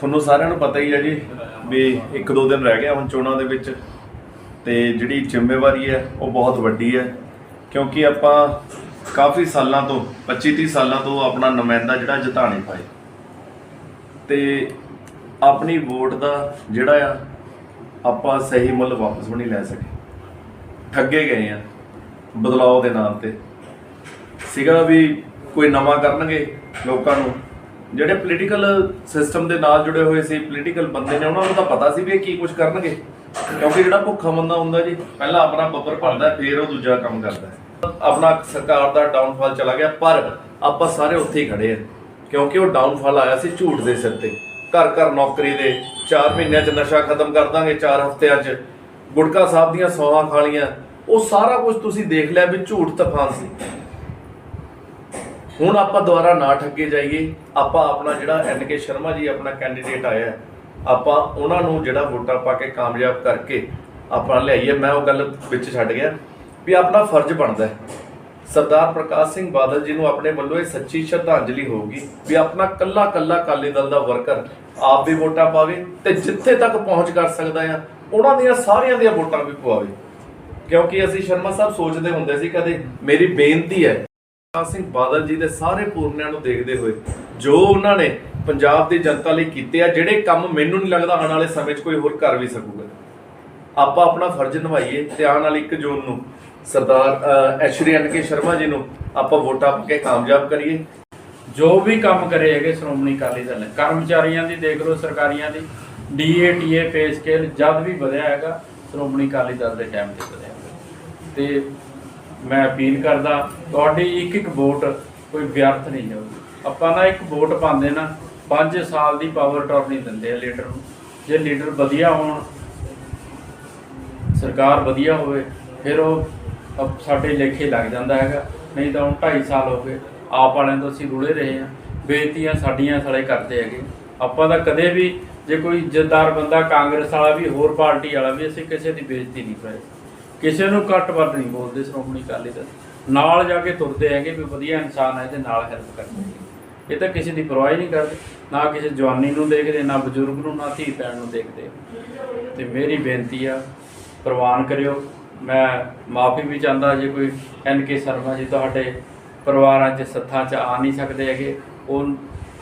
ਤੁਹਾਨੂੰ ਸਾਰਿਆਂ ਨੂੰ ਪਤਾ ਹੀ ਹੈ ਜੀ ਵੀ ਇੱਕ ਦੋ ਦਿਨ ਰਹਿ ਗਿਆ ਹੁਣ ਚੋਣਾਂ ਦੇ ਵਿੱਚ ਤੇ ਜਿਹੜੀ ਜ਼ਿੰਮੇਵਾਰੀ ਹੈ ਉਹ ਬਹੁਤ ਵੱਡੀ ਹੈ ਕਿਉਂਕਿ ਆਪਾਂ ਕਾਫੀ ਸਾਲਾਂ ਤੋਂ 25 30 ਸਾਲਾਂ ਤੋਂ ਆਪਣਾ ਨੁਮਾਇੰਦਾ ਜਿਹੜਾ ਜਿਤਾਣੇ ਪਾਏ। ਤੇ ਆਪਣੀ ਵੋਟ ਦਾ ਜਿਹੜਾ ਆ, ਆਪਾਂ ਸਹੀ ਮੁੱਲ ਵਾਪਸ ਵੀ ਨਹੀਂ ਲੈ ਸਕੇ। ਠੱਗੇ ਗਏ ਆ ਬਦਲਾਅ ਦੇ ਨਾਮ ਤੇ। ਸੀਗਾ ਵੀ ਕੋਈ ਨਵਾਂ ਕਰਨਗੇ ਲੋਕਾਂ ਨੂੰ ਜਿਹੜੇ ਪੋਲੀਟੀਕਲ ਸਿਸਟਮ ਦੇ ਨਾਲ ਜੁੜੇ ਹੋਏ ਸੀ ਪੋਲੀਟੀਕਲ ਬੰਦੇ ਨੇ ਉਹਨਾਂ ਨੂੰ ਤਾਂ ਪਤਾ ਸੀ ਵੀ ਇਹ ਕੀ ਕੁਝ ਕਰਨਗੇ। ਕਿਉਂਕਿ ਜਿਹੜਾ ਭੁੱਖਾ ਬੰਦਾ ਹੁੰਦਾ ਜੀ, ਪਹਿਲਾਂ ਆਪਣਾ ਬੱਬਰ ਭਰਦਾ, ਫਿਰ ਉਹ ਦੂਜਾ ਕੰਮ ਕਰਦਾ। ਆਪਣਾ ਸਰਕਾਰ ਦਾ ਡਾਊਨਫਾਲ ਚਲਾ ਗਿਆ, ਪਰ ਆਪਾਂ ਸਾਰੇ ਉੱਥੇ ਹੀ ਖੜੇ ਆ। ਕਿਉਂਕਿ ਉਹ ਡਾਊਨਫਾਲ ਆਇਆ ਸੀ ਝੂਠ ਦੇ ਸਿਰ ਤੇ। ਘਰ ਘਰ ਨੌਕਰੀ ਦੇ 4 ਮਹੀਨਿਆਂ 'ਚ ਨਸ਼ਾ ਖਤਮ ਕਰ ਦਾਂਗੇ 4 ਹਫ਼ਤਿਆਂ 'ਚ। ਗੁਟਕਾ ਸਾਹਿਬ ਦੀਆਂ ਸੌਹਾਂ ਖਾਲੀਆਂ ਉਹ ਸਾਰਾ ਕੁਝ ਤੁਸੀਂ ਦੇਖ ਲਿਆ ਵੀ ਝੂਠ ਤਫਾਨ ਸੀ। ਹੁਣ ਆਪਾਂ ਦੁਬਾਰਾ ਨਾ ਠੱਗੇ ਜਾਈਏ, ਆਪਾਂ ਆਪਣਾ ਜਿਹੜਾ ਐਨ ਕੇ ਸ਼ਰਮਾ ਜੀ ਆਪਣਾ ਕੈਂਡੀਡੇਟ ਆਇਆ ਆਪਾਂ ਉਹਨਾਂ ਨੂੰ ਜਿਹੜਾ ਵੋਟਾਂ ਪਾ ਕੇ ਕਾਮਯਾਬ ਕਰਕੇ ਆਪਾਂ ਲਿਆਈਏ, ਮੈਂ ਉਹ ਗੱਲ ਵਿੱਚ ਛੱਡ ਗਿਆ ਵੀ ਆਪਣਾ ਫਰਜ਼ ਬਣਦਾ ਹੈ। ਸਰਦਾਰ ਪ੍ਰਕਾਸ਼ ਸਿੰਘ ਬਾਦਲ ਜੀ ਨੂੰ ਆਪਣੇ ਵੱਲੋਂ ਇਹ ਸੱਚੀ ਸ਼ਰਧਾਂਜਲੀ ਹੋਊਗੀ ਵੀ ਆਪਣਾ ਕੱਲਾ ਕੱਲਾ ਕਾਲੀ ਦਲ ਦਾ ਵਰਕਰ ਆਪ ਵੀ ਵੋਟਾਂ ਪਾਵੇ ਤੇ ਜਿੱਥੇ ਤੱਕ ਪਹੁੰਚ ਕਰ ਸਕਦਾ ਆ, ਉਹਨਾਂ ਦੀਆਂ ਸਾਰਿਆਂ ਦੀਆਂ ਵੋਟਾਂ ਵੀ ਪਵਾਵੇ। ਕਿਉਂਕਿ ਅਸੀਂ ਸ਼ਰਮਾ ਸਾਹਿਬ ਸੋਚਦੇ ਹੁੰਦੇ ਸੀ ਕਦੇ, ਮੇਰੀ ਬੇਨਤੀ ਹੈ ਪ੍ਰਕਾਸ਼ ਸਿੰਘ ਬਾਦਲ ਜੀ ਦੇ ਸਾਰੇ ਪੂਰਨਿਆਂ ਨੂੰ ਦੇਖਦੇ ਹੋਏ ਜੋ ਉਹਨਾਂ ਨੇ ਪੰਜਾਬ ਦੀ ਜਨਤਾ ਲਈ ਕੀਤੇ ਆ, ਜਿਹੜੇ ਕੰਮ ਮੈਨੂੰ ਨਹੀਂ ਲੱਗਦਾ ਆਉਣ ਵਾਲੇ ਸਮੇਂ 'ਚ ਕੋਈ ਹੋਰ ਕਰ ਵੀ ਸਕੂਗਾ ਆਪਾਂ ਆਪਣਾ ਫਰਜ਼ ਨਿਭਾਈਏ ਤੇ ਆਉਣ ਵਾਲੀ 1 ਜੂਨ ਨੂੰ ਸਰਦਾਰ ਐਸ਼ਰੀ ਐਨ ਕੇ ਸ਼ਰਮਾ ਜੀ ਨੂੰ ਆਪਾਂ ਵੋਟਾਂ ਪਾ ਕੇ ਕਾਮਯਾਬ ਕਰੀਏ ਜੋ ਵੀ ਕੰਮ ਕਰੇ ਹੈਗੇ ਸ਼੍ਰੋਮਣੀ ਅਕਾਲੀ ਦਲ ਨੇ, ਕਰਮਚਾਰੀਆਂ ਦੀ ਦੇਖ ਲਓ, ਸਰਕਾਰੀਆਂ ਦੀ, ਡੀਏ ਟੀਏ ਪੇ ਸਕੇਲ ਜਦ ਵੀ ਵਧਿਆ ਹੈਗਾ, ਸ਼੍ਰੋਮਣੀ ਅਕਾਲੀ ਦਲ ਦੇ ਟਾਈਮ ਤੇ ਵਧਿਆ ਹੈਗਾ। ਤੇ ਮੈਂ ਅਪੀਲ ਕਰਦਾ, ਤੁਹਾਡੀ ਇੱਕ ਇੱਕ ਵੋਟ ਕੋਈ ਵਿਅਰਥ ਨਹੀਂ ਜਾਊਗੀ ਆਪਾਂ ਨਾ ਇੱਕ ਵੋਟ ਪਾਉਂਦੇ ਨਾ 5 ਸਾਲ ਦੀ ਪਾਵਰ ਟਰਨੀ ਦਿੰਦੇ ਆ ਲੀਡਰ ਨੂੰ। ਜੇ ਲੀਡਰ ਵਧੀਆ ਹੋਣ, ਸਰਕਾਰ ਵਧੀਆ ਹੋਵੇ, ਫਿਰ ਉਹ ਸਾਡੇ ਲੇਖੇ ਲੱਗ ਜਾਂਦਾ ਹੈਗਾ। ਨਹੀਂ ਤਾਂ ਹੁਣ 2.5 ਸਾਲ ਹੋ ਗਏ, ਆਪ ਵਾਲਿਆਂ ਤੋਂ ਅਸੀਂ ਰੁਲੇ ਰਹੇ ਹਾਂ। ਬੇਇੱਜ਼ਤੀਆਂ ਸਾਡੀਆਂ ਸਾਲੇ ਕਰਦੇ ਹੈਗੇ। ਆਪਾਂ ਤਾਂ ਕਦੇ ਵੀ ਜੇ ਕੋਈ ਇੱਜ਼ਤਦਾਰ ਬੰਦਾ ਕਾਂਗਰਸ ਵਾਲਾ ਵੀ, ਹੋਰ ਪਾਰਟੀ ਵਾਲਾ ਵੀ, ਅਸੀਂ ਕਿਸੇ ਦੀ ਬੇਇੱਜ਼ਤੀ ਨਹੀਂ ਕਰਾਈ। ਕਿਸੇ ਨੂੰ ਘੱਟ ਵੱਧ ਨਹੀਂ ਬੋਲਦੇ, ਸ਼੍ਰੋਮਣੀ ਅਕਾਲੀ ਦਲ। ਨਾਲ ਜਾ ਕੇ ਤੁਰਦੇ ਹੈਗੇ ਵੀ ਵਧੀਆ ਇਨਸਾਨ ਹੈ ਇਹਦੇ ਨਾਲ ਹੈਲਪ ਕਰਦੇ ਇਹ ਤਾਂ ਕਿਸੇ ਦੀ ਪਰਵਾਹ ਹੀ ਨਹੀਂ ਕਰਦੇ। ਨਾ ਕਿਸੇ ਜਵਾਨੀ ਨੂੰ ਦੇਖਦੇ, ਨਾ ਬਜ਼ੁਰਗ ਨੂੰ, ਨਾ ਧੀ ਭੈਣ ਨੂੰ ਦੇਖਦੇ। ਤੇ ਮੇਰੀ ਬੇਨਤੀ ਆ, ਪ੍ਰਵਾਨ ਕਰਿਓ। ਮੈਂ ਮਾਫੀ ਵੀ ਚਾਹੁੰਦਾ ਜੇ ਕੋਈ ਐਨ ਕੇ ਸ਼ਰਮਾ ਜੀ ਤੁਹਾਡੇ ਪਰਿਵਾਰਾਂ 'ਚ ਸੱਥਾਂ 'ਚ ਆ ਨਹੀਂ ਸਕਦੇ ਹੈਗੇ। ਉਹ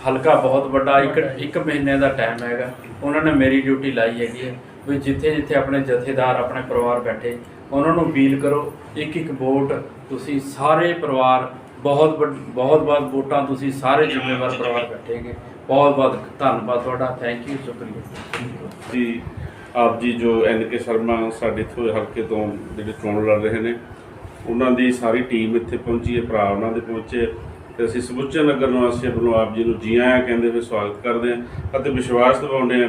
ਹਲਕਾ ਬਹੁਤ ਵੱਡਾ, ਇੱਕ ਇੱਕ ਮਹੀਨੇ ਦਾ ਟਾਈਮ ਹੈਗਾ। ਉਹਨਾਂ ਨੇ ਮੇਰੀ ਡਿਊਟੀ ਲਾਈ ਹੈਗੀ ਹੈ। ਵੀ ਜਿੱਥੇ ਜਿੱਥੇ ਆਪਣੇ ਜਥੇਦਾਰ, ਆਪਣੇ ਪਰਿਵਾਰ ਬੈਠੇ ਉਹਨਾਂ ਨੂੰ ਅਪੀਲ ਕਰੋ, ਇੱਕ ਇੱਕ ਵੋਟ ਤੁਸੀਂ ਸਾਰੇ ਪਰਿਵਾਰ, ਬਹੁਤ ਵੱਡ- ਬਹੁਤ ਬਹੁਤ ਵੋਟਾਂ ਤੁਸੀਂ ਸਾਰੇ ਜ਼ਿੰਮੇਵਾਰ ਪਰਿਵਾਰ ਬੈਠੇਗੇ ਬਹੁਤ ਬਹੁਤ ਧੰਨਵਾਦ ਤੁਹਾਡਾ ਥੈਂਕ ਯੂ ਸ਼ੁਕਰੀਆ। ਜੀ, ਆਪ ਜੀ ਜੋ ਐਨ ਕੇ ਸ਼ਰਮਾ ਸਾਡੇ ਇੱਥੋਂ ਹਲਕੇ ਤੋਂ ਜਿਹੜੇ ਚੋਣ ਲੜ ਰਹੇ ਨੇ, ਉਹਨਾਂ ਦੀ ਸਾਰੀ ਟੀਮ ਇੱਥੇ ਪਹੁੰਚੀ ਹੈ, ਭਰਾ ਉਹਨਾਂ ਦੇ ਪਹੁੰਚੇ ਤੇ ਅਸੀਂ ਸਮੁੱਚੇ ਨਗਰ ਨਿਵਾਸੀਆਂ ਵੱਲੋਂ ਆਪ ਜੀ ਨੂੰ ਜੀ ਆਇਆਂ ਕਹਿੰਦੇ ਹੋਏ ਸਵਾਗਤ ਕਰਦੇ ਹਾਂ ਅਤੇ ਵਿਸ਼ਵਾਸ ਦਿਵਾਉਂਦੇ ਹਾਂ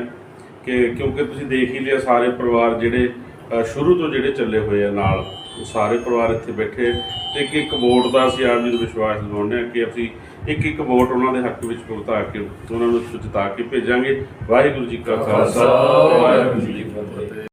ਕਿ ਕਿਉਂਕਿ ਤੁਸੀਂ ਦੇਖ ਹੀ ਲਿਆ ਸਾਰੇ ਪਰਿਵਾਰ ਜਿਹੜੇ ਸ਼ੁਰੂ ਤੋਂ ਜਿਹੜੇ ਚੱਲੇ ਹੋਏ ਆ ਨਾਲ ਉਹ ਸਾਰੇ ਪਰਿਵਾਰ ਇੱਥੇ ਬੈਠੇ। ਤੇ ਇੱਕ ਇੱਕ ਵੋਟ ਦਾ ਅਸੀਂ ਆਪ ਜੀ ਨੂੰ ਵਿਸ਼ਵਾਸ ਦਿਵਾਉਂਦੇ ਹਾਂ ਕਿ ਅਸੀਂ ਇੱਕ ਇੱਕ ਵੋਟ ਉਹਨਾਂ ਦੇ ਹੱਕ ਵਿੱਚ ਭੁਗਤਾ ਕੇ, ਉਹਨਾਂ ਨੂੰ ਜਿਤਾ ਕੇ ਭੇਜਾਂਗੇ। ਵਾਹਿਗੁਰੂ ਜੀ ਕਾ ਖਾਲਸਾ, ਵਾਹਿਗੁਰੂ ਜੀ ਕੀ ਫਤਿਹ।